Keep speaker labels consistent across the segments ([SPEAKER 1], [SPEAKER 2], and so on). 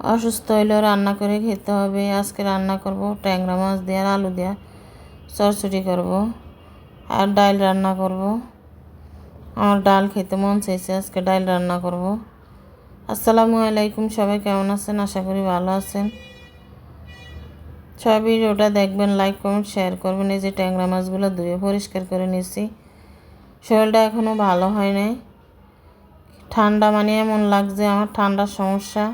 [SPEAKER 1] অসুস্থ হইলেও রান্না করে খেতে হবে। আজকে রান্না করব ট্যাংরা মাছ দিয়ে আর আলু দিয়ে চরচড়ি করব আর ডাল রান্না করব। আমার ডাল খেতে মন চাইছে, আজকে ডাল রান্না করব। আসসালামু আলাইকুম, সবাই কেমন আছেন? আশা করি ভালো আছেন। সবাই ভিডিওটা দেখবেন, লাইক, কমেন্ট, শেয়ার করবেন। এই যে ট্যাংরা মাছগুলো ধুয়ে পরিষ্কার করে নিয়েছি। শরীরটা এখনও ভালো হয় নাই। ঠান্ডা মানে এমন লাগছে, আমার ঠান্ডার সমস্যা।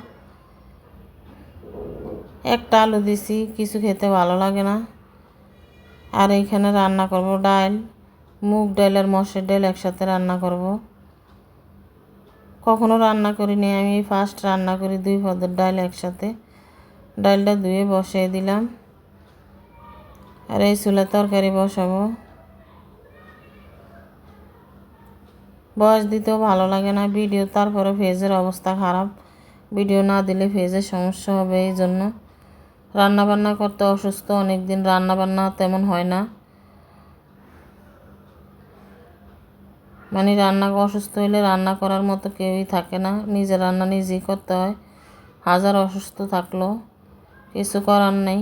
[SPEAKER 1] একটা আলু দিছি, কিছু খেতে ভালো লাগে না। আর এইখানে রান্না করব ডাল মুগ ডাল আর মসের ডাল একসাথে রান্না করব। কখনো রান্না করিনি, আমি ফার্স্ট রান্না করি দুই পদের ডাল একসাথে। ডালটা ধুয়ে বসিয়ে দিলাম। আর এই চুলা তরকারি বসাবো। বয়স দিতেও ভালো লাগে না, ভিডিও তারপরে ফেজের অবস্থা খারাপ। ভিডিও না দিলে ফেজের সমস্যা হবে, এই জন্য। রান্না বান্না করতে অসুস্থ অনেক দিন রান্না বান্না তেমন হয় না। মানে রান্না অসুস্থ হইলে রান্না করার মতো কেউই থাকে না। নিজে রান্না নিজেই করতে হয়। হাজার অসুস্থ থাকল, কিছু করার নেই।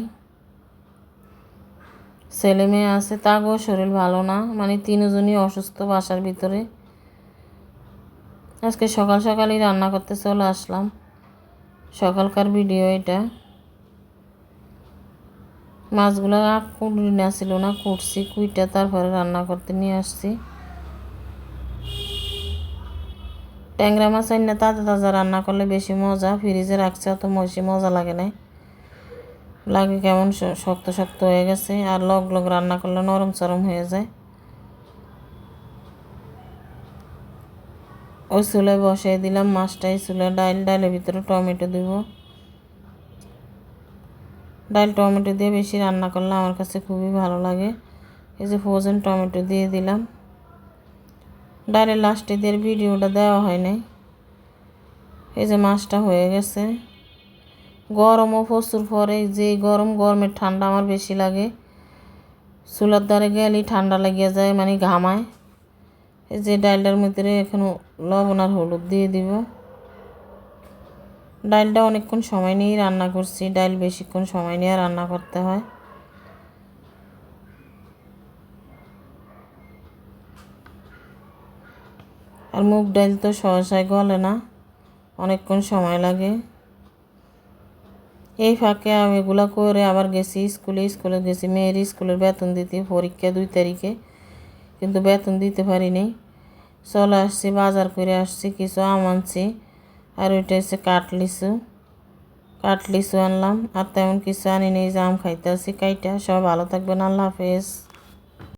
[SPEAKER 1] ছেলে মেয়ে আছে তাকেও শরীর ভালো না। মানে তিনজনই অসুস্থ বাসার ভিতরে। আজকে সকাল সকালই রান্না করতে চলে আসলাম। সকালকার ভিডিও এটা। মাছগুলো কুড়ি না ছিল না, কুটছি, কুইটা তারপরে রান্না করতে নিয়ে আসছি। ট্যাংরা মাছ আইনা তাজা তাজা রান্না করলে বেশি মজা, ফ্রিজে রাখছে অত বেশি মজা লাগে না। লাগে কেমন শক্ত শক্ত হয়ে গেছে আর লগ লগ রান্না করলে নরম চরম হয়ে যায়। ওই চুলে বসাই দিলাম মাছটাই চুলে ডাইল, ডাইলের ভিতরে টমেটো দিব। ডাল টমেটো দিয়ে বেশি রান্না করলে আমার কাছে খুবই ভালো লাগে। এই যে ফ্রোজেন টমেটো দিয়ে দিলাম। ডালের লাস্টে দিয়ে ভিডিওটা দেওয়া হয় নাই। এই যে মাছটা হয়ে গেছে। গরমও প্রচুর পরে, যে গরম গরমের ঠান্ডা আমার বেশি লাগে। চুলার দ্বারে গেলেই ঠান্ডা লাগিয়ে যায় মানে ঘামায়। এই যে ডালটার মধ্যে এখন লবণ আর হলুদ দিয়ে দিব। ডালটা অনেকক্ষণ সময় নিয়েই রান্না করছি। ডাল বেশিক্ষণ সময় নিয়ে রান্না করতে হয়। আর মুগ ডাল তো সহসায় গলে না, অনেকক্ষণ সময় লাগে। এই ফাঁকে আমি এগুলো করে আবার গেছি স্কুলে। স্কুলে গেছি, মেয়ের স্কুলের বেতন দিতে, পরীক্ষা দুই তারিখে, কিন্তু বেতন দিতে পারিনি। চলে আসছি, বাজার করে আসছি, কিছু আম আনছি। আর ওইটা হচ্ছে কাটলিচু। কাটলিচু আনলাম। আর তেমন কিছু আনি নেই, জাম খাইতে আসি, কাইটা। সব ভালো থাকবেন, আল্লাহ হাফেজ।